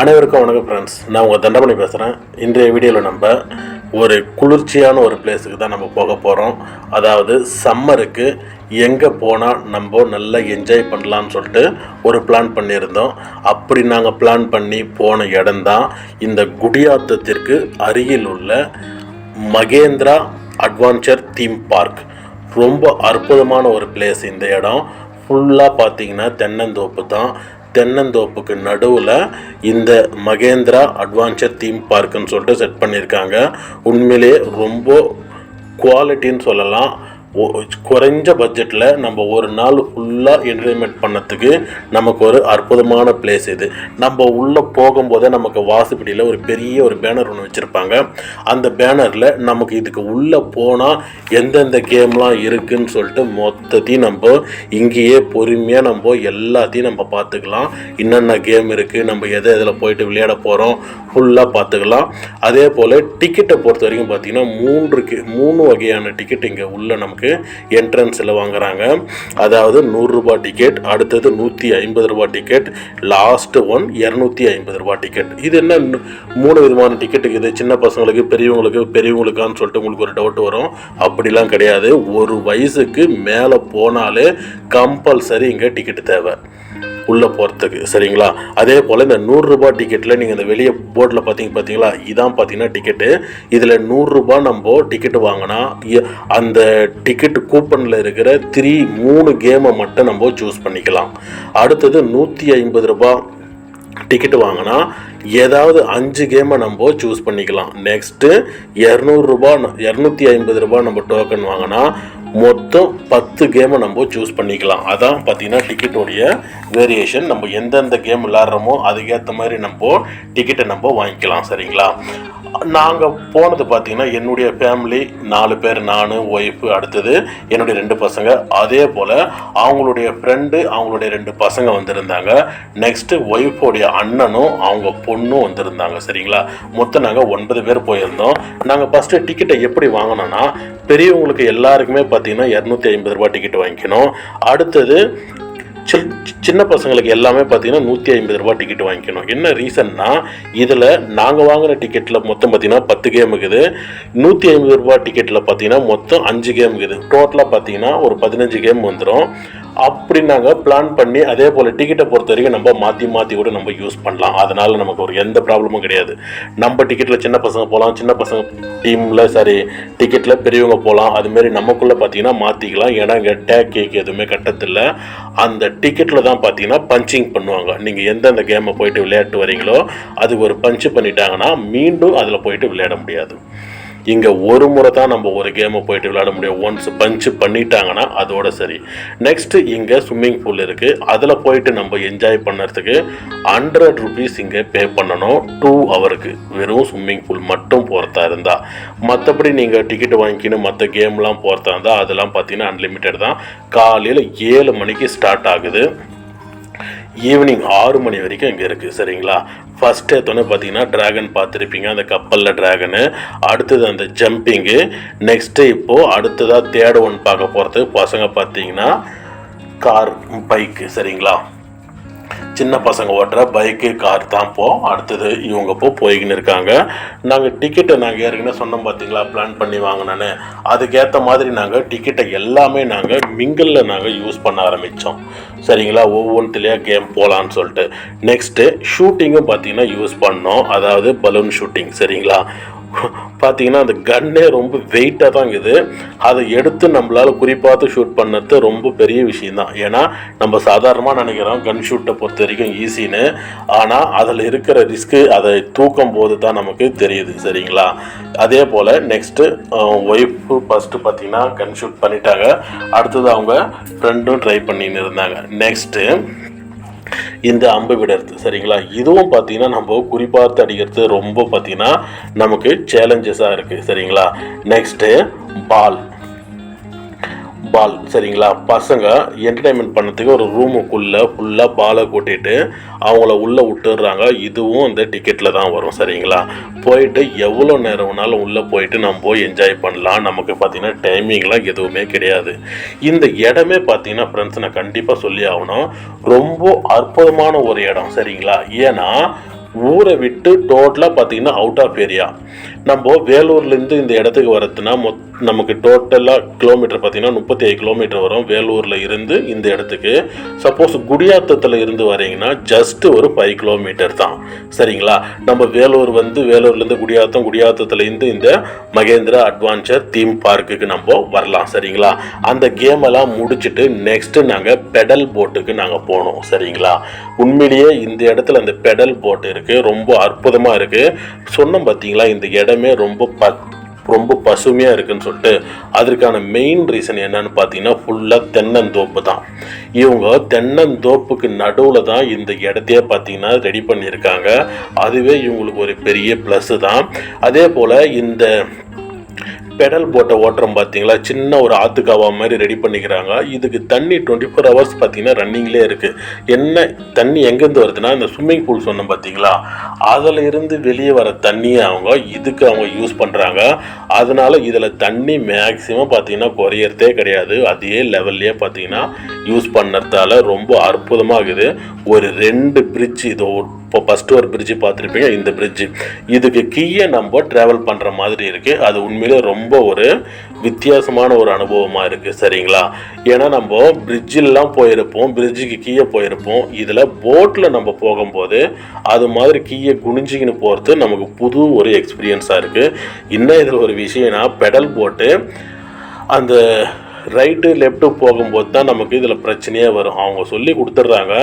அனைவருக்கும் வணக்கம் ஃப்ரெண்ட்ஸ் நான் உங்கள் தண்டமணி பேசுகிறேன் இன்றைய வீடியோவில் நம்ம ஒரு குளிர்ச்சியான ஒரு பிளேஸுக்கு தான் நம்ம போக போகிறோம் அதாவது சம்மருக்கு எங்கே போனால் நம்ம நல்லா என்ஜாய் பண்ணலாம்னு சொல்லிட்டு ஒரு பிளான் பண்ணியிருந்தோம். அப்படி நாங்கள் பிளான் பண்ணி போன இடம்தான் இந்த குடியாத்தத்திற்கு அருகில் உள்ள மகேந்திரா அட்வான்ச்சர் தீம் பார்க் ரொம்ப அற்புதமான ஒரு பிளேஸ் இந்த இடம். ஃபுல்லாக பார்த்தீங்கன்னா தென்னந்தோப்பு தான். தென்னந்தோப்புக்கு நடுவில் இந்த மகேந்திரா அட்வான்ச்சர் தீம் பார்க்குன்னு சொல்லிட்டு செட் பண்ணியிருக்காங்க. உண்மையிலே ரொம்ப குவாலிட்டின்னு சொல்லலாம். குறைஞ்ச பட்ஜெட்டில் நம்ம ஒரு நாள் ஃபுல்லாக என்டர்டைன்மெண்ட் பண்ணத்துக்கு நமக்கு ஒரு அற்புதமான பிளேஸ் இது. நம்ம உள்ளே போகும்போதே நமக்கு வாசுப்படியில் ஒரு பெரிய ஒரு பேனர் ஒன்று வச்சுருப்பாங்க. அந்த பேனரில் நமக்கு இதுக்கு உள்ளே போனால் எந்தெந்த கேம்லாம் இருக்குன்னு சொல்லிட்டு மொத்தத்தையும் நம்ம இங்கேயே பொறுமையாக நம்ம எல்லாத்தையும் நம்ம பார்த்துக்கலாம். என்னென்ன கேம் இருக்குது நம்ம எதை எதில் போயிட்டு விளையாட போகிறோம் ஃபுல்லாக பார்த்துக்கலாம். அதே போல் டிக்கெட்டை பொறுத்த வரைக்கும் பார்த்தீங்கன்னா மூன்று மூணு வகையான டிக்கெட் இங்கே உள்ளே நமக்கு என்ட்ரன்ஸில் வாங்குறாங்க. அதாவது நூறுரூபா டிக்கெட் அடுத்தது நூற்றி ஐம்பது ரூபா டிக்கெட் லாஸ்ட்டு ஒன் இரநூத்தி ஐம்பது ரூபா டிக்கெட் இது என்ன மூணு விதமான டிக்கெட் இருக்குது சின்ன பசங்களுக்கு பெரியவங்களுக்கு பெரியவங்களுக்கான்னு சொல்லிட்டு உங்களுக்கு ஒரு டவுட் வரும். அப்படிலாம் கிடையாது. ஒரு வயசுக்கு மேலே போனாலே கம்பல்சரி இங்கே டிக்கெட் தேவை. உள்ளே போகிறதுக்கு சரிங்களா? அதே போல் இந்த நூறுரூபா டிக்கெட்டில் நீங்கள் இந்த வெளியே போர்டில் பார்த்தீங்க பார்த்தீங்களா இதான் பார்த்தீங்கன்னா டிக்கெட்டு இதில் நூறுரூபா நம்ம டிக்கெட்டு வாங்கினா அந்த டிக்கெட் கூப்பனில் இருக்கிற த்ரீ மூணு கேமை மட்டும் நம்ம சூஸ் பண்ணிக்கலாம். அடுத்தது நூற்றி ஐம்பது ரூபா டிக்கெட் வாங்கினா ஏதாவது அஞ்சு கேமை நம்ம சூஸ் பண்ணிக்கலாம். நெக்ஸ்ட்டு இரநூறுபா இரநூத்தி ஐம்பது ரூபா நம்ம டோக்கன் வாங்கினா மொத்தம் பத்து கேமை நம்ம சூஸ் பண்ணிக்கலாம். அதான் பார்த்தீங்கன்னா டிக்கெட்டோடைய வேரியேஷன் நம்ம எந்தெந்த கேம் விளாட்றோமோ அதுக்கேற்ற மாதிரி நம்ம டிக்கெட்டை நம்ம வாங்கிக்கலாம். சரிங்களா? நாங்கள் போனது பார்த்தீங்கன்னா என்னுடைய ஃபேமிலி நாலு பேர் நான் ஒய்ஃபு அடுத்தது என்னுடைய ரெண்டு பசங்க. அதே போல் அவங்களுடைய ஃப்ரெண்டு அவங்களுடைய ரெண்டு பசங்க வந்திருந்தாங்க. நெக்ஸ்ட்டு ஒய்ஃபோடைய அண்ணனும் அவங்க பொண்ணும் வந்திருந்தாங்க. சரிங்களா? மொத்தம் நாங்கள் ஒன்பது பேர் போயிருந்தோம். நாங்கள் ஃபஸ்ட்டு டிக்கெட்டை எப்படி வாங்கினோன்னா பெரியவங்களுக்கு எல்லாருக்குமே பார்த்தீங்கன்னா இரநூத்தி ஐம்பது ரூபா டிக்கெட் வாங்கிக்கணும். அடுத்தது சில் சின்ன பசங்களுக்கு எல்லாமே பார்த்தீங்கன்னா நூற்றி ஐம்பது ரூபா டிக்கெட் வாங்கிக்கணும். என்ன ரீசன்னா இதில் நாங்கள் வாங்கின டிக்கெட்டில் மொத்தம் பார்த்தீங்கன்னா பத்து கேம் இருக்குது. நூற்றி ஐம்பது ரூபா டிக்கெட்டில் பார்த்தீங்கன்னா மொத்தம் அஞ்சு கேம் இருக்குது. டோட்டலாக பார்த்தீங்கன்னா ஒரு பதினஞ்சு கேம் வந்துடும் அப்படி நாங்கள் பிளான் பண்ணி அதே போல் டிக்கெட்டை பொறுத்த வரைக்கும் நம்ம மாற்றி மாற்றி கூட நம்ம யூஸ் பண்ணலாம். அதனால் நமக்கு ஒரு எந்த ப்ராப்ளமும் கிடையாது. நம்ம டிக்கெட்டில் சின்ன பசங்க போகலாம் சின்ன பசங்க டீமில் சாரி டிக்கெட்டில் பெரியவங்க போகலாம் அதுமாரி நமக்குள்ளே பார்த்தீங்கன்னா மாற்றிக்கலாம் ஏன்னா இங்கே டேக் கேக் எதுவுமே கட்டத்தில் அந்த டிக்கெட்டில் தான் பார்த்தீங்கன்னா பஞ்சிங் பண்ணுவாங்க. நீங்கள் எந்தெந்த கேமை போயிட்டு விளையாட்டு வரீங்களோ அதுக்கு ஒரு பஞ்சு பண்ணிட்டாங்கன்னா மீண்டும் அதில் போயிட்டு விளையாட முடியாது. இங்கே ஒரு முறை தான் நம்ம ஒரு கேமை போயிட்டு விளையாட முடியும். ஒன்ஸ் பஞ்ச் பண்ணிட்டாங்கன்னா அதோட சரி. நெக்ஸ்ட்டு இங்கே ஸ்விம்மிங் பூல் இருக்குது அதில் போயிட்டு நம்ம என்ஜாய் பண்ணுறதுக்கு ஹண்ட்ரட் ருபீஸ் இங்கே பே பண்ணணும். டூ ஹவருக்கு வெறும் ஸ்விம்மிங் பூல் மட்டும் போகிறதா இருந்தால் மற்றபடி நீங்கள் டிக்கெட் வாங்கிக்கின்னு மற்ற கேம்லாம் போகிறதா இருந்தால் அதெல்லாம் பார்த்தீங்கன்னா அன்லிமிட்டெட் தான். காலையில் ஏழு மணிக்கு ஸ்டார்ட் ஆகுது. ஈவினிங் ஆறு மணி வரைக்கும் இங்கே இருக்குது சரிங்களா? ஃபஸ்ட் எடுத்தோன்னே பார்த்தீங்கன்னா ட்ராகன் பார்த்துருப்பீங்க அந்த கப்பலில் ட்ராகனு அடுத்தது அந்த ஜம்பிங்கு நெக்ஸ்ட்டு இப்போது அடுத்ததாக தேர்ட் ஒன் பார்க்க போகிறது பசங்க பார்த்தீங்கன்னா கார் பைக்கு சரிங்களா? சின்ன பசங்க ஓட்டுற பைக்கு கார் தான் போ. அடுத்தது இவங்க போ போய்கின்னு இருக்காங்க. நாங்கள் டிக்கெட்டை நாங்கள் ஏற்கனவே சொன்னோம் பார்த்தீங்களா பிளான் பண்ணி வாங்கினேன்னு. அதுக்கேற்ற மாதிரி நாங்கள் டிக்கெட்டை எல்லாமே நாங்கள் மிங்கிளில் நாங்கள் யூஸ் பண்ண ஆரம்பித்தோம் சரிங்களா? ஒவ்வொன்றுலேயே கேம் போகலான்னு சொல்லிட்டு. நெக்ஸ்ட்டு ஷூட்டிங்கும் பார்த்தீங்கன்னா யூஸ் பண்ணோம். அதாவது பலூன் ஷூட்டிங் சரிங்களா? பார்த்தீங்கன்னா அந்த கன்னே ரொம்ப வெயிட்டாக தான் இருக்குது. அதை எடுத்து நம்மளால் குறிப்பாத்து ஷூட் பண்ணது ரொம்ப பெரிய விஷயந்தான் ஏன்னா நம்ம சாதாரணமாக நினைக்கிறோம் கன் ஷூட்டை பொறுத்த வரைக்கும் ஈஸின்னு ஆனால் அதில் இருக்கிற ரிஸ்க்கு அதை தூக்கும் போது தான் நமக்கு தெரியுது சரிங்களா? அதே போல் நெக்ஸ்ட்டு ஒய்ஃபு ஃபஸ்ட்டு பார்த்தீங்கன்னா கன் ஷூட் பண்ணிட்டாங்க. அடுத்தது அவங்க ஃப்ரெண்டும் ட்ரை பண்ணின்னு இருந்தாங்க. நெக்ஸ்ட்டு இந்த அம்பு விடுறது சரிங்களா? இதுவும் பார்த்தீங்கன்னா நம்ம குறிப்பார்த்து அடிக்கிறது ரொம்ப பார்த்தீங்கன்னா நமக்கு சேலஞ்சஸாக இருக்குது சரிங்களா? நெக்ஸ்ட்டு பால் பால் சரிங்களா? பசங்க என்டர்டைன்மெண்ட் பண்ணதுக்கு ஒரு ரூமுக்குள்ளே ஃபுல்லாக பாலை கூட்டிட்டு அவங்கள உள்ளே விட்டுடுறாங்க. இதுவும் இந்த டிக்கெட்டில் தான் வரும் சரிங்களா? போயிட்டு எவ்வளோ நேரம் வேணாலும் உள்ளே போயிட்டு நம்ம போய் என்ஜாய் பண்ணலாம். நமக்கு பார்த்தீங்கன்னா டைமிங்லாம் எதுவுமே கிடையாது. இந்த இடமே பார்த்தீங்கன்னா ஃப்ரெண்ட்ஸ் நான் கண்டிப்பாக சொல்லி ஆகணும். ரொம்ப அற்புதமான ஒரு இடம் சரிங்களா? ஏன்னா ஊரை விட்டு டோட்டலாக பார்த்தீங்கன்னா அவுட் ஆஃப் ஏரியா நம்ம வேலூர்லேருந்து இந்த இடத்துக்கு வரதுன்னா மொத் நமக்கு டோட்டலாக கிலோமீட்டர் பார்த்தீங்கன்னா முப்பத்தி ஏழு கிலோமீட்டர் வரும் வேலூரில் இருந்து இந்த இடத்துக்கு. சப்போஸ் குடியாத்தத்தில் இருந்து வரீங்கன்னா ஜஸ்ட் ஒரு ஃபைவ் கிலோமீட்டர் தான். சரிங்களா? நம்ம வேலூர் வந்து வேலூர்லேருந்து குடியாத்தம் குடியாத்தத்துலேருந்து இந்த மகேந்திரா அட்வான்ச்சர் தீம் பார்க்குக்கு நம்ம வரலாம். சரிங்களா? அந்த கேமெல்லாம் முடிச்சுட்டு நெக்ஸ்ட்டு நாங்கள் பெடல் போட்டுக்கு நாங்கள் போனோம் சரிங்களா? உண்மையிலேயே இந்த இடத்துல அந்த பெடல் போட் இருக்குது ரொம்ப அற்புதமாக இருக்குது சொன்னோம் பார்த்தீங்களா இந்த இடம் இடமே ரொம்ப ப ரொம்ப பசுமையாக இருக்குன்னு சொல்லிட்டு அதற்கான மெயின் ரீசன் என்னன்னு பார்த்தீங்கன்னா ஃபுல்லாக தென்னந்தோப்பு தான். இவங்க தென்னந்தோப்புக்கு நடுவில் தான் இந்த இடத்தையே பார்த்தீங்கன்னா ரெடி பண்ணியிருக்காங்க. அதுவே இவங்களுக்கு ஒரு பெரிய ப்ளஸ்ஸு தான். அதே போல் இந்த பெடல் போட்ட ஓட்டுறோம் பார்த்தீங்களா? சின்ன ஒரு ஆத்துக்காவா மாதிரி ரெடி பண்ணிக்கிறாங்க. இதுக்கு தண்ணி டுவெண்ட்டி ஃபோர் ஹவர்ஸ் பார்த்தீங்கன்னா ரன்னிங்லேயே இருக்குது என்ன தண்ணி எங்கேருந்து வருதுன்னா இந்த ஸ்விம்மிங் பூல் சொன்னோம் பார்த்தீங்களா? அதில் இருந்து வெளியே வர தண்ணியை அவங்க இதுக்கு அவங்க யூஸ் பண்ணுறாங்க அதனால் இதில் தண்ணி மேக்ஸிமம் பார்த்தீங்கன்னா குறையிறதே கிடையாது. அதே லெவல்லையே பார்த்தீங்கன்னா யூஸ் பண்ணறதால ரொம்ப அற்புதமாகுது. ஒரு ரெண்டு பிரிட்ஜ் இது இப்போ ஃபஸ்ட்டு ஒரு பிரிட்ஜு பார்த்துருப்பீங்க இந்த பிரிட்ஜு இதுக்கு கீழே நம்ம ட்ராவல் பண்ணுற மாதிரி இருக்குது அது உண்மையிலே ரொம்ப ஒரு வித்தியாசமான ஒரு அனுபவமாக இருக்குது சரிங்களா? ஏன்னா நம்ம பிரிட்ஜிலலாம் போயிருப்போம் பிரிட்ஜுக்கு கீழே போயிருப்போம். இதில் போட்டில் நம்ம போகும்போது அது மாதிரி கீழே குனிஞ்சிக்கின்னு போகிறது நமக்கு புது ஒரு எக்ஸ்பீரியன்ஸாக இருக்குது இன்னும் இதில் ஒரு விஷயம்னா பெடல் போட்டு அந்த ரைட்டு லெஃப்ட்டு போகும்போது தான் நமக்கு இதில் பிரச்சனையே வரும். அவங்க சொல்லி கொடுத்துட்றாங்க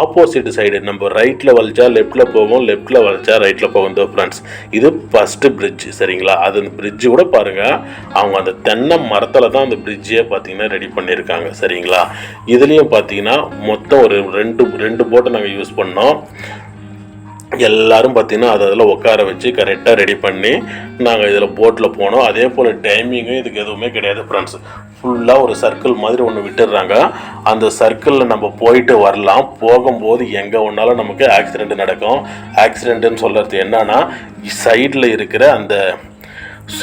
ஆப்போசிட் சைடு நம்ம ரைட்டில் வலிச்சா லெஃப்ட்டில் போகும் லெஃப்ட்டில் வலிச்சா ரைட்டில் போகும் தோ ஃப்ரெண்ட்ஸ் இது ஃபஸ்ட்டு பிரிட்ஜ் சரிங்களா? அது அந்த பிரிட்ஜு கூட பாருங்கள் அவங்க அந்த தென்னை மரத்தில் தான் அந்த பிரிட்ஜே பார்த்தீங்கன்னா ரெடி பண்ணியிருக்காங்க சரிங்களா? இதுலேயும் பார்த்தீங்கன்னா மொத்தம் ஒரு ரெண்டு ரெண்டு போட்டை நாங்கள் யூஸ் பண்ணோம். எல்லாரும் பார்த்தீங்கன்னா அதை அதில் உட்கார வச்சு கரெக்டாக ரெடி பண்ணி நாங்கள் இதில் போட்டில் போனோம். அதே போல் டைமிங்கும் இதுக்கு எதுவுமே கிடையாது ஃப்ரெண்ட்ஸ் ஃபுல்லாக ஒரு சர்க்கிள் மாதிரி ஒன்று விட்டுடுறாங்க. அந்த சர்க்கிளில் நம்ம போயிட்டு வரலாம். போகும்போது எங்கே ஒன்றாலும் நமக்கு ஆக்சிடெண்ட் நடக்கும். ஆக்சிடெண்ட்டுன்னு சொல்கிறது என்னன்னா சைடில் இருக்கிற அந்த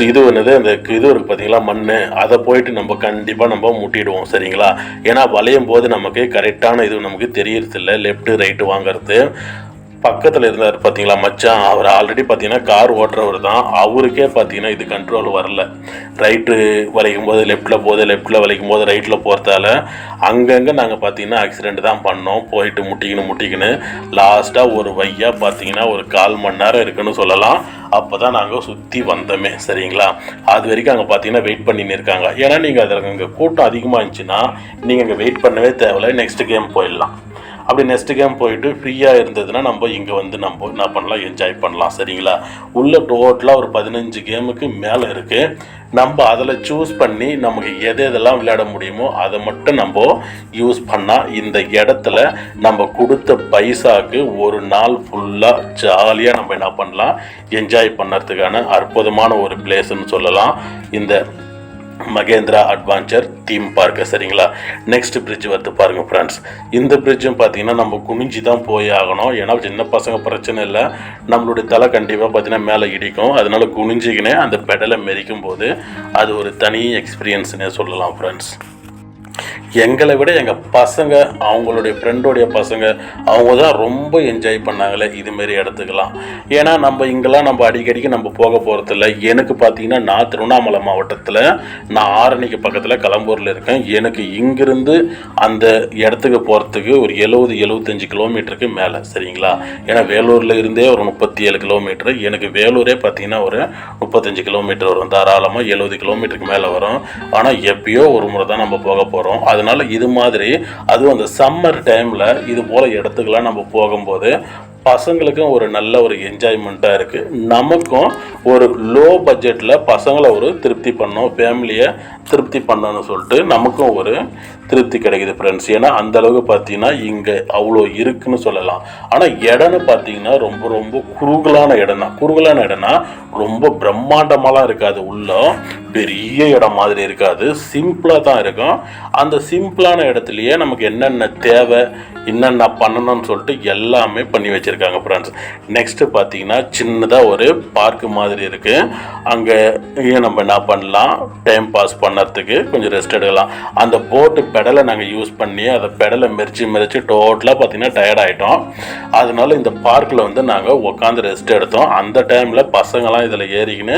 இது என்னது? அந்த இது இருக்குது பார்த்தீங்களா மண் அதை போயிட்டு நம்ம கண்டிப்பாக நம்ம முட்டிடுவோம். சரிங்களா? ஏன்னா வளையும் போது நமக்கு கரெக்டான இது நமக்கு தெரியறதில்ல. லெஃப்ட்டு ரைட்டு வாங்குறது. பக்கத்தில் இருந்தார் பார்த்தீங்களா மச்சான்? அவர் ஆல்ரெடி பார்த்தீங்கன்னா கார் ஓட்டுறவர் தான். அவருக்கே பார்த்தீங்கன்னா இது கண்ட்ரோல் வரல. ரைட்டு வளைக்கும் போது லெஃப்ட்டில் போது லெஃப்ட்டில் வளைக்கும் போது ரைட்டில் போகிறதால அங்கங்கே நாங்கள் பார்த்தீங்கன்னா ஆக்சிடெண்ட் தான் பண்ணோம். போயிட்டு முட்டிக்கின்னு முட்டிக்கின்னு. லாஸ்ட்டாக ஒரு வையா பார்த்தீங்கன்னா ஒரு கால் மணி நேரம் இருக்குன்னு சொல்லலாம். அப்போ தான் நாங்கள் சுற்றி வந்தோமே சரிங்களா? அது வரைக்கும் அங்கே பார்த்தீங்கன்னா வெயிட் பண்ணின்னு இருக்காங்க. ஏன்னா நீங்கள் அதில் அங்கே கூட்டம் அதிகமாக இருந்துச்சுன்னா நீங்கள் அங்கே வெயிட் பண்ணவே தேவையில்ல. நெக்ஸ்ட் கேம் போயிடலாம். அப்படி நெக்ஸ்ட் கேம் போயிட்டு ஃப்ரீயாக இருந்ததுன்னா நம்ம இங்கே வந்து நம்ம என்ன பண்ணலாம் என்ஜாய் பண்ணலாம் சரிங்களா? உள்ள டோட்டலாக ஒரு பதினஞ்சு கேமுக்கு மேலே இருக்குது நம்ம அதில் சூஸ் பண்ணி நமக்கு எது எதெல்லாம் விளையாட முடியுமோ அதை மட்டும் நம்ம யூஸ் பண்ணால் இந்த இடத்துல நம்ம கொடுத்த பைசாக்கு ஒரு நாள் ஃபுல்லாக ஜாலியாக நம்ம என்ன பண்ணலாம் என்ஜாய் பண்ணுறதுக்கான அற்புதமான ஒரு பிளேஸ்ன்னு சொல்லலாம். இந்த மகேந்திரா அட்வான்ச்சர் தீம் பார்க்கு சரிங்களா? நெக்ஸ்ட் பிரிட்ஜ் வந்து பாருங்க ஃப்ரெண்ட்ஸ் இந்த பிரிட்ஜும் பார்த்தீங்கன்னா நம்ம குனிஞ்சு தான் போய் ஆகணும். ஏன்னா சின்ன பசங்க பிரச்சனை இல்லை. நம்மளுடைய தலை கண்டிப்பாக பார்த்தீங்கன்னா மேலே இடிக்கும். அதனால குனிஞ்சிக்கினே அந்த பெடலை மெரிக்கும் போது அது ஒரு தனி எக்ஸ்பீரியன்ஸ்னே சொல்லலாம் ஃப்ரெண்ட்ஸ் எங்களை விட எங்கள் பசங்க அவங்களுடைய ஃப்ரெண்டோடைய பசங்க அவங்க தான் ரொம்ப என்ஜாய் பண்ணாங்களே இதுமாரி இடத்துக்கெல்லாம். ஏன்னா நம்ம இங்கெல்லாம் நம்ம அடிக்கடிக்கு நம்ம போக போகிறதில்ல எனக்கு பார்த்தீங்கன்னா நான் திருவண்ணாமலை மாவட்டத்தில் நான் ஆரணிக்கு பக்கத்தில் கலம்பூரில் இருக்கேன். எனக்கு இங்கிருந்து அந்த இடத்துக்கு போகிறதுக்கு ஒரு எழுபது எழுபத்தஞ்சு கிலோமீட்டருக்கு மேலே சரிங்களா? ஏன்னா வேலூரில் இருந்தே ஒரு முப்பத்தி ஏழு கிலோமீட்டர். எனக்கு வேலூரே பார்த்தீங்கன்னா ஒரு முப்பத்தஞ்சு கிலோமீட்டர் வரும். தாராளமாக எழுபது கிலோமீட்டருக்கு மேலே வரும். ஆனால் எப்பயோ ஒரு முறை தான் நம்ம போக போகிறோம் அதனால் இது மாதிரி அதுவும் அந்த சம்மர் டைமில் இது போல் இடத்துக்கெல்லாம் நம்ம போகும்போது பசங்களுக்கும் ஒரு நல்ல ஒரு என்ஜாய்மெண்ட்டாக இருக்குது நமக்கும் ஒரு லோ பட்ஜெட்டில் பசங்களை ஒரு திருப்தி பண்ணோம் ஃபேமிலியை திருப்தி பண்ணோன்னு சொல்லிட்டு நமக்கும் ஒரு திருப்தி கிடைக்குது ஃப்ரெண்ட்ஸ் ஏன்னா அந்த அளவுக்கு பார்த்தீங்கன்னா இங்கே அவ்வளோ இருக்குன்னு சொல்லலாம். ஆனால் இடம்னு பார்த்தீங்கன்னா ரொம்ப ரொம்ப குறுகலான இடம் தான் குறுகலான இடம்னா ரொம்ப பிரம்மாண்டமாலாம் இருக்காது. உள்ள பெரிய இடம் மாதிரி இருக்காது. சிம்பிளாக தான் இருக்கும். அந்த சிம்பிளான இடத்துலையே நமக்கு என்னென்ன தேவை என்னென்ன பண்ணணும்னு சொல்லிட்டு எல்லாமே பண்ணி வச்சுருக்காங்க ஃப்ரெண்ட்ஸ் நெக்ஸ்ட்டு பார்த்தீங்கன்னா சின்னதாக ஒரு பார்க்கு மாதிரி இருக்குது அங்கே நம்ம என்ன பண்ணலாம்? டைம் பாஸ் பண்ணுறதுக்கு கொஞ்சம் ரெஸ்ட் எடுக்கலாம். அந்த போட்டு பெடலை நாங்கள் யூஸ் பண்ணி அதை பெடலை மெரிச்சு மெரிச்சு டோட்டலாக பார்த்தீங்கன்னா டயர்ட் ஆகிட்டோம் அதனால இந்த பார்க்கில் வந்து நாங்கள் உட்காந்து ரெஸ்ட் எடுத்தோம். அந்த டைமில் பசங்களாம் இதில் ஏறிக்கின்னு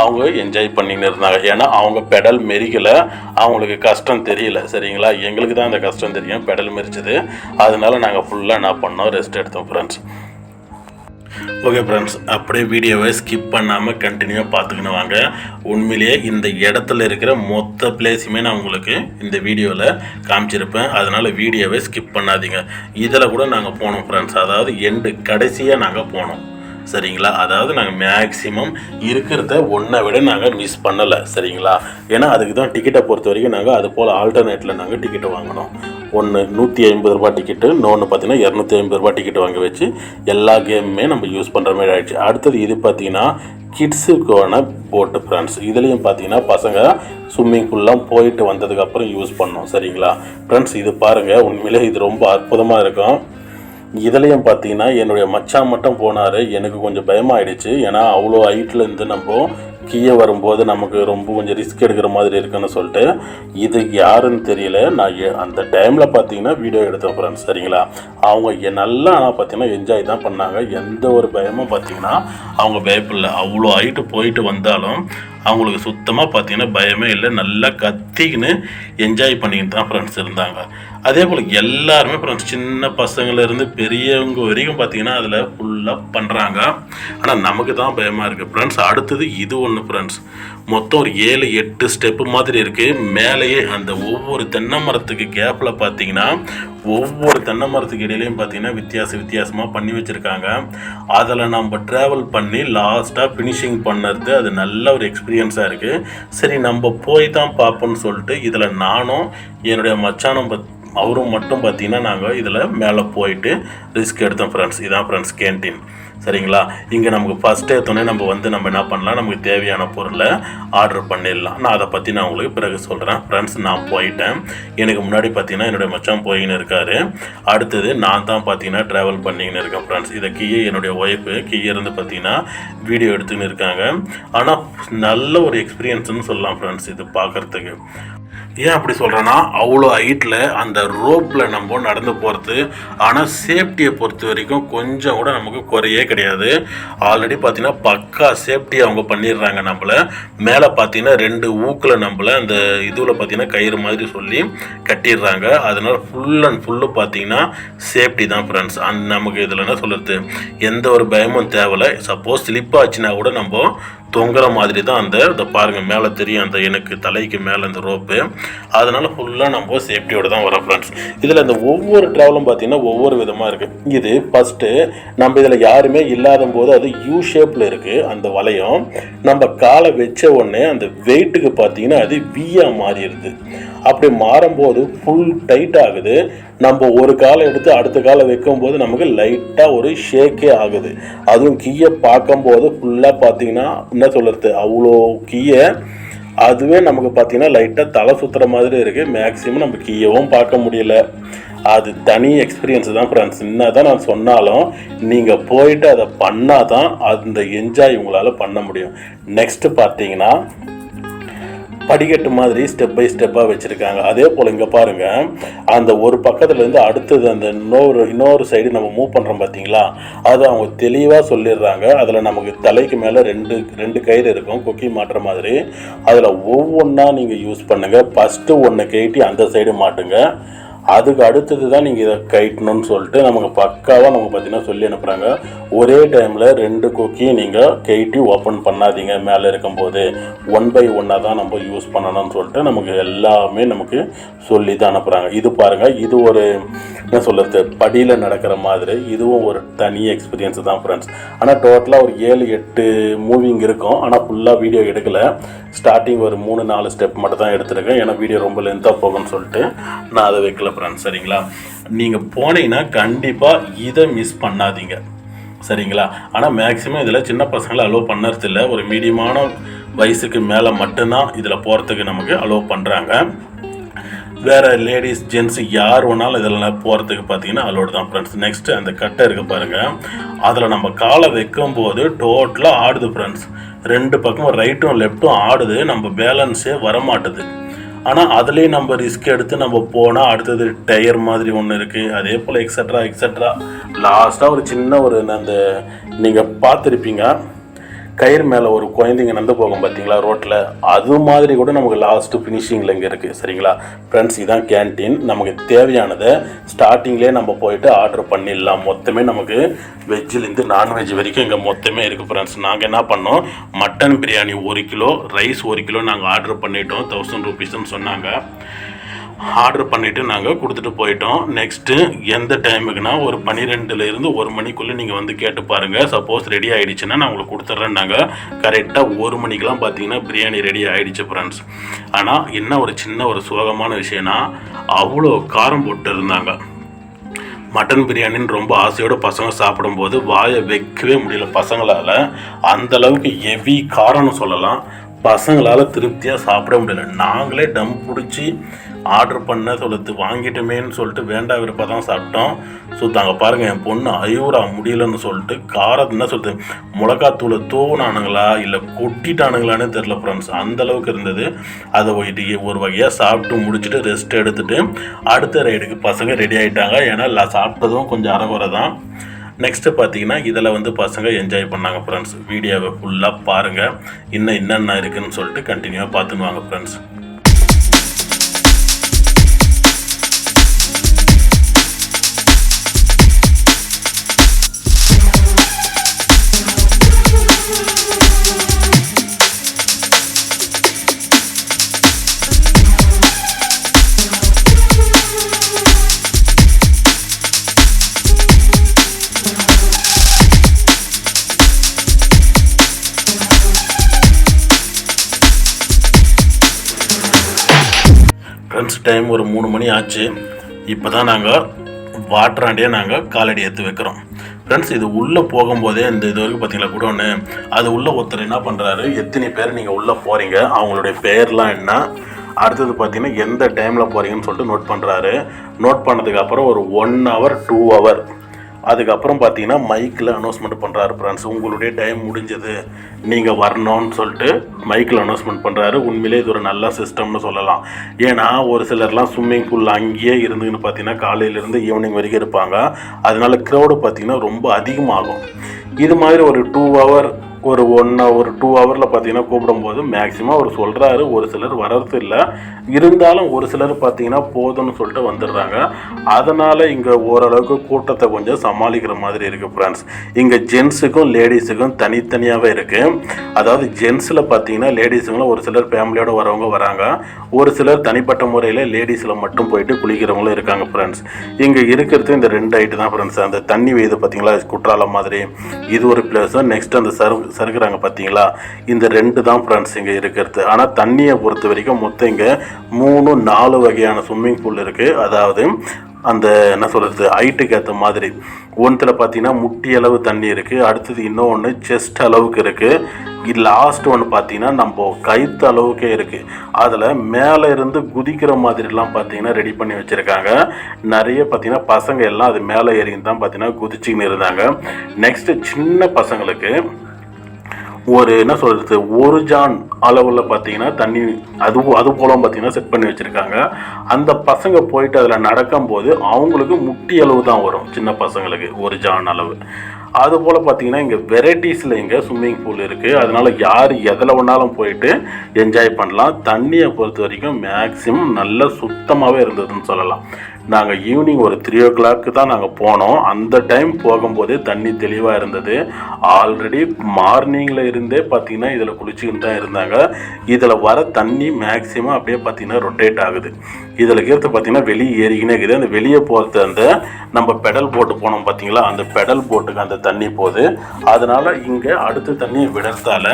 அவங்க என்ஜாய் பண்ணிக்கின்னு இருந்தாங்க. ஏன்னா அவங்க பெடல் மெரிக்கலை. அவங்களுக்கு கஷ்டம் தெரியல. சரிங்களா? எங்களுக்கு தான் அந்த கஷ்டம் தெரியும். பெடல் மெரிச்சது. அதனால நாங்கள் ஃபுல்லாக என்ன பண்ணோம்? ரெஸ்ட் எடுத்தோம் ஃப்ரெண்ட்ஸ் ஓகே ஃப்ரெண்ட்ஸ் அப்படியே வீடியோவை ஸ்கிப் பண்ணாமல் கண்டினியூவாக பார்த்துக்கின்னு வாங்க. உண்மையிலேயே இந்த இடத்துல இருக்கிற மொத்த பிளேஸுமே நான் உங்களுக்கு இந்த வீடியோவில் காமிச்சிருப்பேன். அதனால் வீடியோவை ஸ்கிப் பண்ணாதீங்க. இதில் கூட நாங்கள் போனோம் ஃப்ரெண்ட்ஸ் அதாவது எண்டு கடைசியாக நாங்கள் போனோம். சரிங்களா? அதாவது நாங்கள் மேக்ஸிமம் இருக்கிறத ஒன்றை விட நாங்கள் மிஸ் பண்ணலை சரிங்களா? ஏன்னா அதுக்கு தான் டிக்கெட்டை பொறுத்த வரைக்கும் நாங்கள் அது போல் ஆல்டர்னேட்டில் நாங்கள் டிக்கெட்டு வாங்கினோம் ஒன்று நூற்றி ஐம்பது ரூபா டிக்கெட்டு இன்னொன்று பார்த்தீங்கன்னா இரநூத்தி ஐம்பது ரூபா டிக்கெட் வாங்கி வச்சு எல்லா கேமுமே நம்ம யூஸ் பண்ணுற மாதிரி ஆகிடுச்சு அடுத்தது இது பார்த்தீங்கன்னா கிட்ஸுக்கான போட்டு ஃப்ரெண்ட்ஸ் இதுலேயும் பார்த்தீங்கன்னா பசங்க ஸ்விம்மிங் பூல்லாம் போயிட்டு வந்ததுக்கப்புறம் யூஸ் பண்ணோம் சரிங்களா? ஃப்ரெண்ட்ஸ் இது பாருங்கள் உண்மையிலே இது ரொம்ப அற்புதமாக இருக்கும். இதுலேயும் பார்த்தீங்கன்னா என்னுடைய மச்சான் மட்டும் போனார். எனக்கு கொஞ்சம் பயமாயிடுச்சு. ஏன்னா அவ்வளோ ஹைட்டில் இருந்து நம்ம கீழே வரும்போது நமக்கு ரொம்ப கொஞ்சம் ரிஸ்க் எடுக்கிற மாதிரி இருக்குன்னு சொல்லிட்டு இது யாருன்னு தெரியல. நான் அந்த டைமில் பார்த்தீங்கன்னா வீடியோ எடுத்தேன் ஃப்ரெண்ட்ஸ் சரிங்களா? அவங்க நல்லா ஆனால் பார்த்தீங்கன்னா என்ஜாய் தான் பண்ணாங்க. எந்த ஒரு பயமும் பார்த்தீங்கன்னா அவங்க பயப்பில்லை அவ்வளோ ஹைட்டு போயிட்டு வந்தாலும் அவங்களுக்கு சுத்தமாக பார்த்தீங்கன்னா பயமே இல்லை. நல்லா கத்திக்கின்னு என்ஜாய் பண்ணிக்கிட்டு தான் ஃப்ரெண்ட்ஸ் இருந்தாங்க. அதே போல் எல்லாருமே அப்புறம் சின்ன பசங்கள்லேருந்து பெரியவங்க வரைக்கும் பார்த்தீங்கன்னா அதில் ஃபுல்லாக பண்ணுறாங்க ஆனால் நமக்கு தான் பயமாக இருக்குது ஃப்ரெண்ட்ஸ் அடுத்தது இது ஒன்று ஃப்ரெண்ட்ஸ் மொத்தம் ஒரு ஏழு எட்டு ஸ்டெப்பு மாதிரி இருக்குது மேலேயே அந்த ஒவ்வொரு தென்னை மரத்துக்கு கேப்பில் பார்த்தீங்கன்னா ஒவ்வொரு தென்னை மரத்துக்கு இடையிலையும் பார்த்தீங்கன்னா வித்தியாச வித்தியாசமாக பண்ணி வச்சுருக்காங்க. அதில் நம்ம ட்ராவல் பண்ணி லாஸ்ட்டாக ஃபினிஷிங் பண்ணுறது அது நல்ல ஒரு எக்ஸ்பீரியன்ஸாக இருக்குது சரி நம்ம போய் தான் பார்ப்போம்னு சொல்லிட்டு இதில் நானும் என்னுடைய மச்சானம் பத் அவரும் மட்டும் பார்த்தீங்கன்னா நாங்கள் இதில் மேலே போயிட்டு ரிஸ்க் எடுத்தோம் ஃப்ரெண்ட்ஸ் இதான் ஃப்ரெண்ட்ஸ் கேன்டீன் சரிங்களா? இங்கே நமக்கு ஃபஸ்ட்டு எடுத்தோடனே நம்ம வந்து நம்ம என்ன பண்ணலாம்? நமக்கு தேவையான பொருளை ஆர்டர் பண்ணிடலாம். நான் அதை பற்றி நான் உங்களுக்கு பிறகு சொல்கிறேன் ஃப்ரெண்ட்ஸ் நான் போயிட்டேன். எனக்கு முன்னாடி பார்த்தீங்கன்னா என்னுடைய மச்சான் போயின்னு இருக்காரு. அடுத்தது நான் தான் பார்த்தீங்கன்னா ட்ராவல் பண்ணிக்கின்னு இருக்கேன் ஃப்ரெண்ட்ஸ் இதை கீழே என்னுடைய ஒய்ஃபு கீழே இருந்து பார்த்தீங்கன்னா வீடியோ எடுத்துன்னு இருக்காங்க. ஆனால் நல்ல ஒரு எக்ஸ்பீரியன்ஸ்னு சொல்லலாம் ஃப்ரெண்ட்ஸ் இது பார்க்குறதுக்கு. ஏன் அப்படி சொல்கிறேன்னா அவ்வளோ ஹைட்டில் அந்த ரோப்பில் நம்ம நடந்து போகிறது ஆனால் சேஃப்டியை பொறுத்த வரைக்கும் கொஞ்சம் கூட நமக்கு குறையே கிடையாது. ஆல்ரெடி பார்த்திங்கன்னா பக்கா சேஃப்டி அவங்க பண்ணிடுறாங்க நம்மளை. மேலே பார்த்தீங்கன்னா ரெண்டு ஊக்கில் நம்மளை அந்த இதுவில் பார்த்தீங்கன்னா கயிறு மாதிரி சொல்லி கட்டிடுறாங்க. அதனால் ஃபுல் அண்ட் ஃபுல்லு பார்த்தீங்கன்னா சேஃப்டி தான் ஃப்ரெண்ட்ஸ் அந்த நமக்கு இதில் என்ன சொல்கிறது எந்த ஒரு பயமும் தேவையில்லை சப்போஸ் ஸ்லிப் ஆச்சுன்னா கூட நம்ம தொங்குற மாதிரி தான் அந்த இதை பாருங்கள் மேலே தெரியும் அந்த எனக்கு தலைக்கு மேலே அந்த ரோப்பு அதனால் ஃபுல்லாக நம்ம சேஃப்டியோட தான் வரோம் ஃப்ரெண்ட்ஸ் இதில் இந்த ஒவ்வொரு ட்ராவலும் பார்த்தீங்கன்னா ஒவ்வொரு விதமாக இருக்குது இது ஃபஸ்ட்டு நம்ம இதில் யாருமே இல்லாத போது அது யூ ஷேப்பில் இருக்குது அந்த வளையம். நம்ம காலை வச்ச உடனே அந்த வெயிட்டுக்கு பார்த்தீங்கன்னா அது வியாக மாறிடுது. அப்படி மாறும்போது ஃபுல் டைட் ஆகுது. நம்ம ஒரு காலை எடுத்து அடுத்த காலை வைக்கும்போது நமக்கு லைட்டாக ஒரு ஷேக்கே ஆகுது. அதுவும் கீயை பார்க்கும்போது ஃபுல்லாக பார்த்தீங்கன்னா என்ன சொல்கிறது அவ்வளோ கீயை அதுவே நமக்கு பார்த்தீங்கன்னா லைட்டாக தலை சுற்றுற மாதிரி இருக்குது மேக்ஸிமம் நம்ம கீயவும் பார்க்க முடியல. அது தனி எக்ஸ்பீரியன்ஸ் தான் ஃப்ரெண்ட்ஸ் என்ன தான் நான் சொன்னாலும் நீங்கள் போயிட்டு அதை பண்ணால் தான் அந்த என்ஜாய் உங்களால் பண்ண முடியும். நெக்ஸ்ட்டு பார்த்தீங்கன்னா படிக்கட்டு மாதிரி ஸ்டெப் பை ஸ்டெப்பாக வச்சுருக்காங்க. அதே போல் இங்கே பாருங்கள் அந்த ஒரு பக்கத்துலேருந்து அடுத்தது அந்த இன்னொரு இன்னொரு சைடு நம்ம மூவ் பண்ணுறோம் பார்த்தீங்களா அது அவங்க தெளிவாக சொல்லிடுறாங்க. அதில் நமக்கு தலைக்கு மேலே ரெண்டு ரெண்டு கயிறு இருக்கும் கொக்கி மாட்டுற மாதிரி. அதில் ஒவ்வொன்றா நீங்கள் யூஸ் பண்ணுங்கள் ஃபஸ்ட்டு ஒன்று கேட்டி அந்த சைடு மாட்டுங்க. அதுக்கு அடுத்தது தான் நீங்கள் இதை கைட்டணும்னு சொல்லிட்டு நமக்கு பக்காவாக நமக்கு பார்த்தீங்கன்னா சொல்லி அனுப்புகிறாங்க ஒரே டைமில் ரெண்டு குக்கியும் நீங்கள் கைட்டி ஓப்பன் பண்ணாதீங்க மேலே இருக்கும்போது. ஒன் பை ஒன்னாக தான் நம்ம யூஸ் பண்ணணும்னு சொல்லிட்டு நமக்கு எல்லாமே நமக்கு சொல்லி தான் அனுப்புகிறாங்க இது பாருங்கள் இது ஒரு என்ன சொல்கிறது படியில் நடக்கிற மாதிரி. இதுவும் ஒரு தனி எக்ஸ்பீரியன்ஸ் தான் ஃப்ரெண்ட்ஸ் ஆனால் டோட்டலாக ஒரு ஏழு எட்டு மூவிங் இருக்கும். ஆனால் ஃபுல்லாக வீடியோ எடுக்கலை. ஸ்டார்டிங் ஒரு மூணு நாலு ஸ்டெப் மட்டும் தான் எடுத்திருக்கேன். ஏன்னா வீடியோ ரொம்ப லென்த்தாக போகும்னு சொல்லிட்டு நான் அதை வைக்கல. போகிறேன் சரிங்களா? நீங்கள் போனீங்கன்னா கண்டிப்பாக இதை மிஸ் பண்ணாதீங்க. சரிங்களா? ஆனால் மேக்ஸிமம் இதில் சின்ன பசங்களை அலோவ் பண்ணறதில்ல. ஒரு மீடியமான வயசுக்கு மேலே மட்டும்தான் இதில் போகிறதுக்கு நமக்கு அலோவ் பண்ணுறாங்க வேற லேடிஸ் ஜென்ஸ் யார் வேணாலும் இதில் போகிறதுக்கு பார்த்தீங்கன்னா அலோடு தான் ஃப்ரெண்ட்ஸ் நெக்ஸ்ட் அந்த கட்டை இருக்கு பாருங்க. அதில் நம்ம காலை வைக்கும் போது டோட்டலாக ஆடுது ஃப்ரெண்ட்ஸ் ரெண்டு பக்கமும் ரைட்டும் லெஃப்ட்டும் ஆடுது. நம்ம பேலன்ஸே வரமாட்டுது. ஆனால் அதுலேயும் நம்ம ரிஸ்க் எடுத்து நம்ம போனால் அடுத்தது டயர் மாதிரி ஒன்று இருக்குது அதே போல் எக்ஸட்ரா எக்ஸட்ரா லாஸ்ட்டாக ஒரு சின்ன ஒரு அந்த நீங்கள் பார்த்துருப்பீங்க. கயிறு மேலே ஒரு குழந்தைங்க நடந்து போகும் பார்த்தீங்களா ரோட்டில் அது மாதிரி கூட நமக்கு லாஸ்ட்டு ஃபினிஷிங்கில் இங்கே இருக்குது சரிங்களா? ஃப்ரெண்ட்ஸ் இதான் கேன்டீன் நமக்கு தேவையானதை ஸ்டார்டிங்லேயே நம்ம போயிட்டு ஆர்டர் பண்ணிடலாம். மொத்தமே நமக்கு வெஜ்ஜிலேருந்து நான்வெஜ் வரைக்கும் இங்கே மொத்தமே இருக்குது ஃப்ரெண்ட்ஸ் நாங்கள் என்ன பண்ணோம்? மட்டன் பிரியாணி ஒரு கிலோ ரைஸ் ஒரு கிலோ நாங்கள் ஆர்டர் பண்ணிட்டோம். தௌசண்ட் ருபீஸ்னு சொன்னாங்க. ஆர்டர் பண்ணிவிட்டு நாங்கள் கொடுத்துட்டு போயிட்டோம். நெக்ஸ்ட்டு எந்த டைமுக்குன்னா ஒரு பன்னிரெண்டுலேருந்து ஒரு மணிக்குள்ளே நீங்கள் வந்து கேட்டு பாருங்கள் சப்போஸ் ரெடி ஆகிடுச்சுன்னா நான் உங்களுக்கு கொடுத்துட்றேன் நாங்கள் கரெக்டாக ஒரு மணிக்கெலாம் பார்த்தீங்கன்னா பிரியாணி ரெடி ஆகிடுச்சு ஃப்ரெண்ட்ஸ் ஆனால் என்ன ஒரு சின்ன ஒரு சோகமான விஷயம்னா அவ்வளோ காரம் போட்டு இருந்தாங்க. மட்டன் பிரியாணின்னு ரொம்ப ஆசையோடு பசங்க சாப்பிடும்போது வாயை வைக்கவே முடியல பசங்களால். அந்த அளவுக்கு ஹெவி காரம்னு சொல்லலாம். பசங்களால் திருப்தியாக சாப்பிட முடியல. நாங்களே டம் பிடிச்சி ஆர்டர் பண்ண சொல்லுது வாங்கிட்டோமேன்னு சொல்லிட்டு வேண்டா விருப்பம் தான் சாப்பிட்டோம். ஸோ தாங்க பாருங்கள் என் பொண்ணு ஐயூரா முடியலன்னு சொல்லிட்டு காரம் என்ன சொல்லுது? மிளகாத்தூளை தூவினானுங்களா இல்லை கொட்டிட்டானுங்களான்னு தெரில ஃப்ரெண்ட்ஸ் அந்த அளவுக்கு இருந்தது. அதை போயிட்டு ஒரு வகையாக சாப்பிட்டு முடிச்சுட்டு ரெஸ்ட் எடுத்துட்டு அடுத்த ரைடுக்கு பசங்க ரெடி ஆகிட்டாங்க ஏன்னா இல்லை சாப்பிட்டதும் கொஞ்சம் அறகுறை தான். நெக்ஸ்ட்டு பார்த்தீங்கன்னா இதில் வந்து பசங்க என்ஜாய் பண்ணாங்க ஃப்ரெண்ட்ஸ் வீடியோவை ஃபுல்லாக பாருங்கள் இன்னும் என்னென்ன இருக்குதுன்னு சொல்லிட்டு கண்டினியூவாக பார்த்துன்னு வாங்க ஃப்ரெண்ட்ஸ் டைம் ஒரு மூணு மணி ஆச்சு. இப்போ தான் நாங்கள் வாட்டராண்டியே நாங்கள் காலடி எடுத்து வைக்கிறோம். ஃப்ரெண்ட்ஸ் இது உள்ளே போகும்போதே இந்த இது வரைக்கும் பார்த்தீங்களா கூட ஒன்று அது உள்ளே ஒருத்தர் என்ன பண்ணுறாரு எத்தனை பேர் நீங்கள் உள்ளே போகிறீங்க அவங்களுடைய பேர்லாம் என்ன அடுத்தது பார்த்தீங்கன்னா எந்த டைமில் போகிறீங்கன்னு சொல்லிட்டு நோட் பண்ணுறாரு நோட் பண்ணதுக்கு அப்புறம் ஒரு ஒன் ஹவர் டூ ஹவர் அதுக்கப்புறம் பார்த்தீங்கன்னா மைக்கில் அனௌன்ஸ்மெண்ட் பண்ணுறாரு ஃப்ரெண்ட்ஸ் உங்களுடைய டைம் முடிஞ்சது. நீங்கள் வரணும்னு சொல்லிட்டு மைக்கில் அனௌன்ஸ்மெண்ட் பண்ணுறாரு உண்மையிலே இது ஒரு நல்ல சிஸ்டம்னு சொல்லலாம். ஏன்னா ஒரு சிலர்லாம் ஸ்விம்மிங் பூலில் அங்கேயே இருந்துன்னு பார்த்தீங்கன்னா காலையிலேருந்து ஈவினிங் வரைக்கும் இருப்பாங்க. அதனால க்ரௌடு பார்த்தீங்கன்னா ரொம்ப அதிகமாகும். இது மாதிரி ஒரு டூ ஹவர் ஒரு ஒன் ஒரு டூ ஹவரில் பார்த்தீங்கன்னா கூப்பிடும்போது மேக்ஸிமம் அவர் சொல்கிறாரு ஒரு சிலர் வர்றது இல்லை. இருந்தாலும் ஒரு சிலர் பார்த்தீங்கன்னா போதும்னு சொல்லிட்டு வந்துடுறாங்க. அதனால் இங்கே ஓரளவுக்கு கூட்டத்தை கொஞ்சம் சமாளிக்கிற மாதிரி இருக்குது ஃப்ரெண்ட்ஸ் இங்கே ஜென்ஸுக்கும் லேடிஸுக்கும் தனித்தனியாகவே இருக்குது அதாவது ஜென்ஸில் பார்த்தீங்கன்னா லேடிஸுங்களும் ஒரு சிலர் ஃபேமிலியோடு வரவங்க வராங்க. ஒரு சிலர் தனிப்பட்ட முறையில் லேடிஸில் மட்டும் போயிட்டு குளிக்கிறவங்களும் இருக்காங்க ஃப்ரெண்ட்ஸ் இங்கே இருக்கிறது இந்த ரெண்டு ஐட்டு தான் ஃப்ரெண்ட்ஸ் அந்த தண்ணி வயது பார்த்தீங்களா குற்றாலம் மாதிரி. இது ஒரு பிளேஸ் நெக்ஸ்ட் அந்த சர்வ் சறுக்கிறாங்க பார்த்தீங்களா இந்த ரெண்டு தான் ஃப்ரெண்ட்ஸ் இங்கே இருக்கிறது. ஆனால் தண்ணியை பொறுத்த வரைக்கும் மொத்தம் இங்கே மூணு நாலு வகையான ஸ்விம்மிங் பூல் இருக்குது அதாவது அந்த என்ன சொல்கிறது ஹைட்டுக்கு ஏற்ற மாதிரி. ஒன்றில் பார்த்தீங்கன்னா முட்டி அளவு தண்ணி இருக்குது அடுத்தது இன்னொன்று செஸ்ட் அளவுக்கு இருக்குது லாஸ்ட் ஒன்று பார்த்தீங்கன்னா நம்ம கைத்து அளவுக்கே இருக்குது அதில் மேலே இருந்து குதிக்கிற மாதிரிலாம் பார்த்தீங்கன்னா ரெடி பண்ணி வச்சுருக்காங்க. நிறைய பார்த்தீங்கன்னா பசங்க எல்லாம் அது மேலே ஏறின்னு தான் பார்த்தீங்கன்னா குதிச்சின்னு இருந்தாங்க. நெக்ஸ்ட்டு சின்ன பசங்களுக்கு ஒரு என்ன சொல்கிறது ஒரு ஜான் அளவில் பார்த்தீங்கன்னா தண்ணி அது அது போல பார்த்தீங்கன்னா செட் பண்ணி வச்சுருக்காங்க. அந்த பசங்க போயிட்டு அதில் நடக்கும்போது அவங்களுக்கு முட்டி அளவு தான் வரும் சின்ன பசங்களுக்கு ஒரு ஜான் அளவு. அது போல் பார்த்தீங்கன்னா இங்கே வெரைட்டிஸில் இங்கே ஸ்விம்மிங் பூல் இருக்குது அதனால் யார் எதில் வேணாலும் போயிட்டு என்ஜாய் பண்ணலாம். தண்ணியை பொறுத்த வரைக்கும் மேக்ஸிமம் நல்ல சுத்தமாகவே இருந்ததுன்னு சொல்லலாம். நாங்கள் ஈவினிங் ஒரு த்ரீ ஓ கிளாக்கு தான் நாங்கள் போனோம். அந்த டைம் போகும்போதே தண்ணி தெளிவாக இருந்தது. ஆல்ரெடி மார்னிங்கில் இருந்தே பார்த்தீங்கன்னா இதில் குளிச்சுக்கிட்டு தான் இருந்தாங்க. இதில் வர தண்ணி மேக்ஸிமம் அப்படியே பார்த்தீங்கன்னா ரொட்டேட் ஆகுது. இதில் இருக்கிறது பார்த்தீங்கன்னா வெளியே ஏறிக்கினே இருக்குது. அந்த வெளியே போகிறது அந்த நம்ம பெடல் போட்டு போனோம் பார்த்தீங்களா அந்த பெடல் போட்டுக்கு அந்த தண்ணி போகுது. அதனால் இங்கே அடுத்த தண்ணியை விடுறதால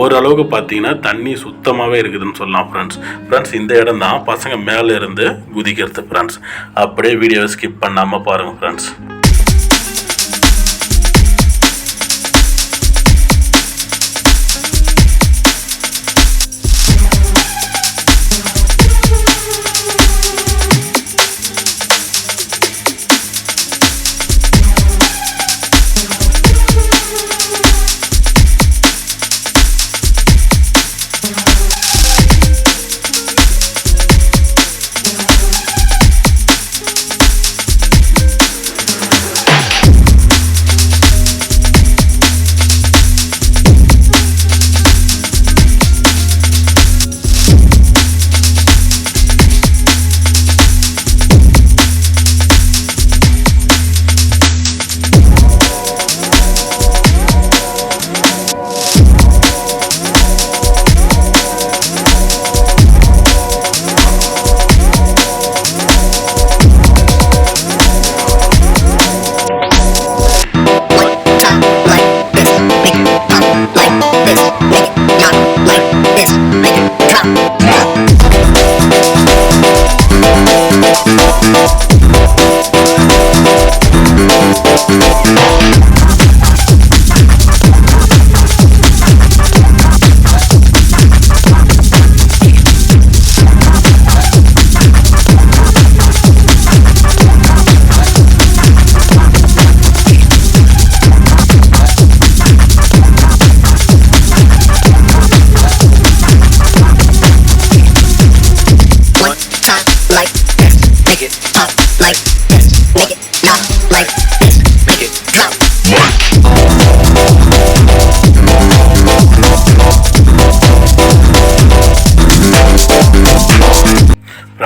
ஓரளவுக்கு பார்த்தீங்கன்னா தண்ணி சுத்தமாகவே இருக்குதுன்னு சொல்லலாம் ஃப்ரெண்ட்ஸ் ஃப்ரெண்ட்ஸ் இந்த இடம் தான் பசங்க மேலே இருந்து குதிக்கிறது ஃப்ரெண்ட்ஸ் அப்படியே வீடியோவை ஸ்கிப் பண்ணாமல் பாருங்கள் ஃப்ரெண்ட்ஸ்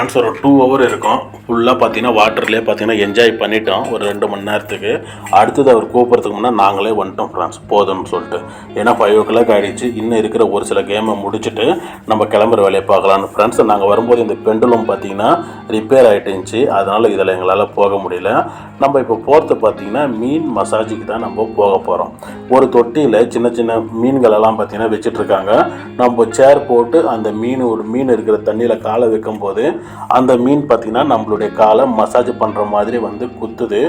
ஃப்ரெண்ட்ஸ் ஒரு டூ ஹவர் இருக்கும். ஃபுல்லாக பார்த்தீங்கன்னா வாட்டர்லேயே பார்த்தீங்கன்னா என்ஜாய் பண்ணிட்டோம். ஒரு ரெண்டு மணி நேரத்துக்கு. அடுத்தது அவர் கூப்பிட்றதுக்கு முன்னே நாங்களே வந்துட்டோம் ஃப்ரெண்ட்ஸ் போதும்னு சொல்லிட்டு. ஏன்னா ஃபைவ் ஓ கிளாக் ஆகிடுச்சு இன்னும் இருக்கிற ஒரு சில கேமை முடிச்சுட்டு நம்ம கிளம்புற வேலையை பார்க்கலான்னு ஃப்ரெண்ட்ஸ் நாங்கள் வரும்போது இந்த பெண்டுலம் பார்த்தீங்கன்னா ரிப்பேர் ஆகிட்டுருந்துச்சு அதனால் இதில் எங்களால் போக முடியல. நம்ம இப்போ போகிறது பார்த்தீங்கன்னா மீன் மசாஜுக்கு தான் நம்ம போக போகிறோம் ஒரு தொட்டியில் சின்ன சின்ன மீன்களெல்லாம் பார்த்தீங்கன்னா வச்சுட்ருக்காங்க நம்ம சேர் போட்டு அந்த மீன் ஒரு மீன் இருக்கிற தண்ணியில் காலை வைக்கும்போது அந்த மீன் பார்த்திங்கன்னா நம்மளுடைய காலை மசாஜ் பண்ணுற மாதிரி வந்து குத்துது.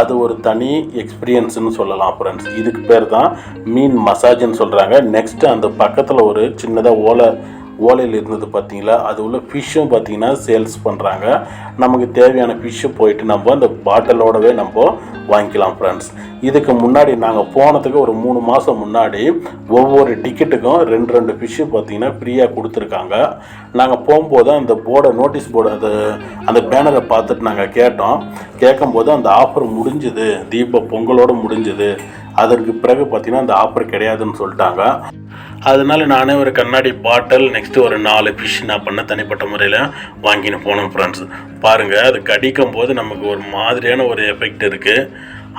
அது ஒரு தனி எக்ஸ்பீரியன்ஸ்னு சொல்லலாம் ஃப்ரெண்ட்ஸ் இதுக்கு பேர் தான் மீன் மசாஜ்னு சொல்கிறாங்க நெக்ஸ்ட்டு அந்த பக்கத்தில் ஒரு சின்னதாக ஓலை ஓலையில் இருந்தது பார்த்தீங்களா அது உள்ள ஃபிஷ்ஷும் பார்த்தீங்கன்னா சேல்ஸ் பண்ணுறாங்க நமக்கு தேவையான ஃபிஷ்ஷு போயிட்டு நம்ம அந்த பாட்டிலோடவே நம்ம வாங்கிக்கலாம் ஃப்ரெண்ட்ஸ் இதுக்கு முன்னாடி நாங்கள் போனதுக்கு ஒரு மூணு மாதம் முன்னாடி ஒவ்வொரு டிக்கெட்டுக்கும் ரெண்டு ரெண்டு ஃபிஷ்ஷு பார்த்தீங்கன்னா ஃப்ரீயாக கொடுத்துருக்காங்க. நாங்கள் போகும்போது அந்த போர்டை நோட்டீஸ் போர்டு அது அந்த பேனரை பார்த்துட்டு நாங்கள் கேட்டோம். கேட்கும்போது அந்த ஆஃபர் முடிஞ்சுது. தீப பொங்கலோடு முடிஞ்சுது. அதற்கு பிறகு பார்த்தீங்கன்னா அந்த ஆஃபர் கிடையாதுன்னு சொல்லிட்டாங்க. அதனால நானே ஒரு கண்ணாடி பாட்டில் நெக்ஸ்ட்டு ஒரு நாலு ஃபிஷ் நான் பண்ண தனிப்பட்ட முறையில் வாங்கின்னு போனோம் ஃப்ரெண்ட்ஸ் பாருங்கள் அது கடிக்கும் போது நமக்கு ஒரு மாதிரியான ஒரு எஃபெக்ட் இருக்குது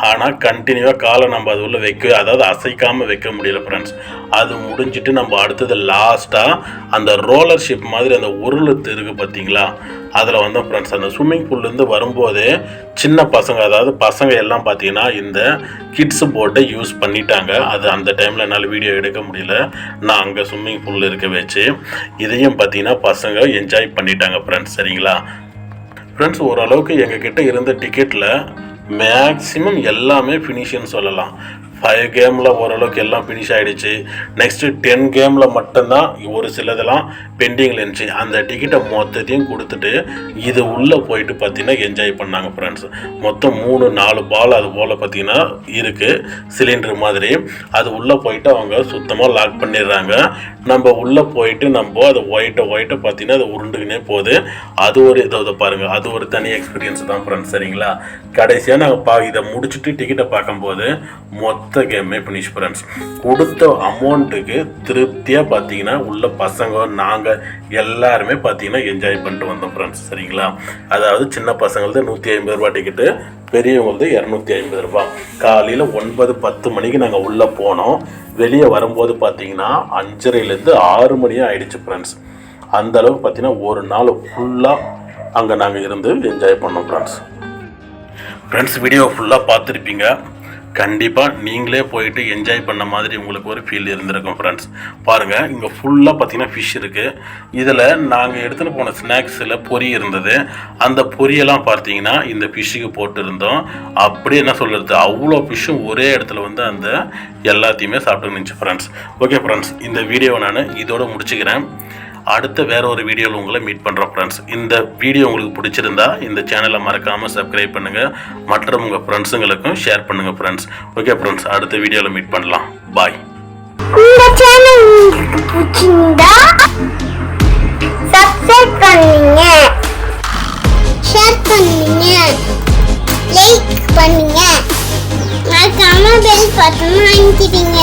ஆனால் கண்டினியூவாக காலை நம்ம அது உள்ளே வைக்க அதாவது அசைக்காமல் வைக்க முடியல ஃப்ரெண்ட்ஸ் அது முடிஞ்சிட்டு நம்ம அடுத்தது லாஸ்ட்டாக அந்த ரோலர் ஷிப் மாதிரி அந்த உருளுத்து இருக்குது பார்த்தீங்களா அதில் வந்து ஃப்ரெண்ட்ஸ் அந்த ஸ்விம்மிங் பூல்லேருந்து வரும்போதே சின்ன பசங்க அதாவது பசங்க எல்லாம் பார்த்தீங்கன்னா இந்த கிட்ஸ் போட்டை யூஸ் பண்ணிட்டாங்க. அது அந்த டைமில் என்னால் வீடியோ எடுக்க முடியல. நான் அங்கே ஸ்விம்மிங் பூலில் இருக்க வச்சு இதையும் பார்த்தீங்கன்னா பசங்க என்ஜாய் பண்ணிட்டாங்க ஃப்ரெண்ட்ஸ் சரிங்களா? ஃப்ரெண்ட்ஸ் ஓரளவுக்கு எங்ககிட்ட இருந்த டிக்கெட்டில் மேக்ஸிமம் எல்லாமே ஃபினிஷியன் சொல்லலாம். ஃபைவ் கேமில் ஓரளவுக்கு எல்லாம் ஃபினிஷ் ஆகிடுச்சு நெக்ஸ்ட்டு டென் கேமில் மட்டும்தான் ஒரு சிலதெல்லாம் பெண்டிங்கில் இருந்துச்சு. அந்த டிக்கெட்டை மொத்தத்தையும் கொடுத்துட்டு இது உள்ளே போயிட்டு பார்த்தீங்கன்னா என்ஜாய் பண்ணாங்க ஃப்ரெண்ட்ஸ் மொத்தம் மூணு நாலு பால் அது போல் பார்த்தீங்கன்னா இருக்குது சிலிண்டர் மாதிரி. அது உள்ளே போயிட்டு அவங்க சுத்தமாக லாக் பண்ணிடுறாங்க. நம்ம உள்ளே போயிட்டு நம்ம அதை ஒயிட்டை ஒயிட்டை பார்த்தீங்கன்னா அது உருண்டுக்குனே போகுது. அது ஒரு இதை பாருங்கள் அது ஒரு தனி எக்ஸ்பீரியன்ஸ் தான் ஃப்ரெண்ட்ஸ் சரிங்களா? கடைசியாக நாங்கள் பா இதை முடிச்சுட்டு டிக்கெட்டை பார்க்கும்போது மொத்த மொத்த கேமே ஃபினிஷ் ஃப்ரெண்ட்ஸ் கொடுத்த அமௌண்ட்டுக்கு திருப்தியாக பார்த்தீங்கன்னா உள்ள பசங்க நாங்கள் எல்லாருமே பார்த்தீங்கன்னா என்ஜாய் பண்ணிட்டு வந்தோம் ஃப்ரெண்ட்ஸ் சரிங்களா? அதாவது சின்ன பசங்கள்து நூற்றி ஐம்பது ரூபா டிக்கெட்டு பெரியவங்களது இரநூத்தி ஐம்பது ரூபா. காலையில் ஒன்பது பத்து மணிக்கு நாங்கள் உள்ளே போனோம். வெளியே வரும்போது பார்த்தீங்கன்னா அஞ்சரைலேருந்து ஆறு மணியாக ஆயிடுச்சு ஃப்ரெண்ட்ஸ் அந்த அளவுக்கு பார்த்தீங்கன்னா ஒரு நாள் ஃபுல்லாக அங்கே நாங்கள் இருந்து என்ஜாய் பண்ணோம் ஃப்ரெண்ட்ஸ் ஃப்ரெண்ட்ஸ் வீடியோ ஃபுல்லாக பார்த்துருப்பீங்க கண்டிப்பாக நீங்களே போயிட்டு என்ஜாய் பண்ண மாதிரி உங்களுக்கு ஒரு ஃபீல் இருந்திருக்கும் ஃப்ரெண்ட்ஸ் பாருங்கள் இங்கே ஃபுல்லாக பார்த்தீங்கன்னா ஃபிஷ் இருக்குது இதில் நாங்கள் எடுத்துகிட்டு போன ஸ்நாக்ஸில் பொரி இருந்தது. அந்த பொரியெல்லாம் பார்த்தீங்கன்னா இந்த ஃபிஷ்ஷுக்கு போட்டிருந்தோம். அப்படியே என்ன சொல்கிறது அவ்வளோ ஃபிஷ்ஷும் ஒரே இடத்துல வந்து அந்த எல்லாத்தையுமே சாப்பிட்டு இருந்துச்சு ஃப்ரெண்ட்ஸ் ஓகே ஃப்ரெண்ட்ஸ் இந்த வீடியோவை நான் இதோட முடிச்சுக்கிறேன். அடுத்த வேற ஒரு வீடியோவில் உங்களை மீட் பண்ணுறோம் ஃப்ரெண்ட்ஸ் இந்த வீடியோ உங்களுக்கு பிடிச்சிருந்தா இந்த சேனலை மறக்காமல் சப்ஸ்கிரைப் பண்ணுங்கள் மற்றும் உங்கள் ஃப்ரெண்ட்ஸுங்களுக்கும் ஷேர் பண்ணுங்கள் ஃப்ரெண்ட்ஸ் ஓகே ஃப்ரெண்ட்ஸ் அடுத்த வீடியோவில் மீட் பண்ணலாம். பாய் இந்த சேனல் உங்களுக்கு பிடிச்சிருந்தா சப்ஸ்கிரைப் பண்ணுங்க. ஷேர் பண்ணுங்க. லைக் பண்ணுங்க. மறக்காம பெல் பட்டன் அழுத்திடுங்க.